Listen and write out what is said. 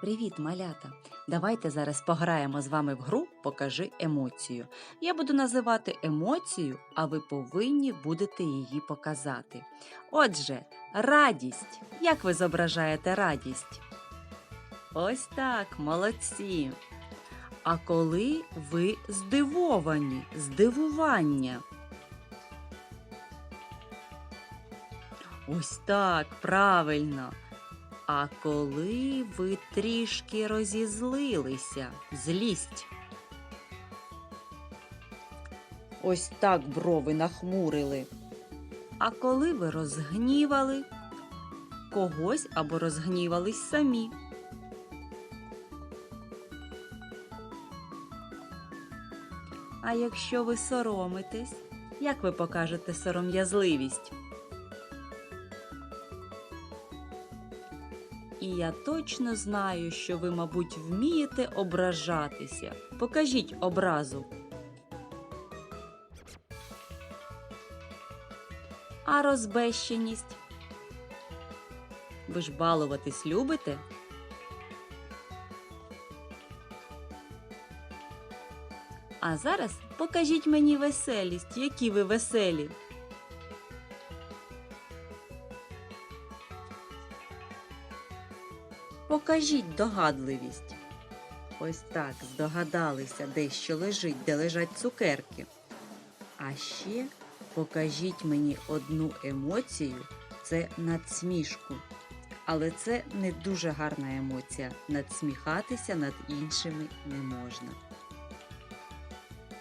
Привіт, малята! Давайте зараз пограємо з вами в гру Покажи емоцію. Я буду називати емоцію, а ви повинні будете її показати. Отже, радість. Як ви зображаєте радість? Ось так, молодці. А коли ви здивовані, здивування? Ось так, правильно. А коли ви трішки розізлилися, злість. Ось так брови нахмурили. А коли ви розгнівали когось або розгнівались самі. А якщо ви соромитесь, як ви покажете сором'язливість? І я точно знаю, що ви, мабуть, вмієте ображатися. Покажіть образу. А розбещеність? Ви ж балуватись любите? А зараз покажіть мені веселість, які ви веселі. Покажіть догадливість. Ось так здогадалися, де що лежить, де лежать цукерки. А ще покажіть мені одну емоцію це надсмішку. Але це не дуже гарна емоція. Надсміхатися над іншими не можна.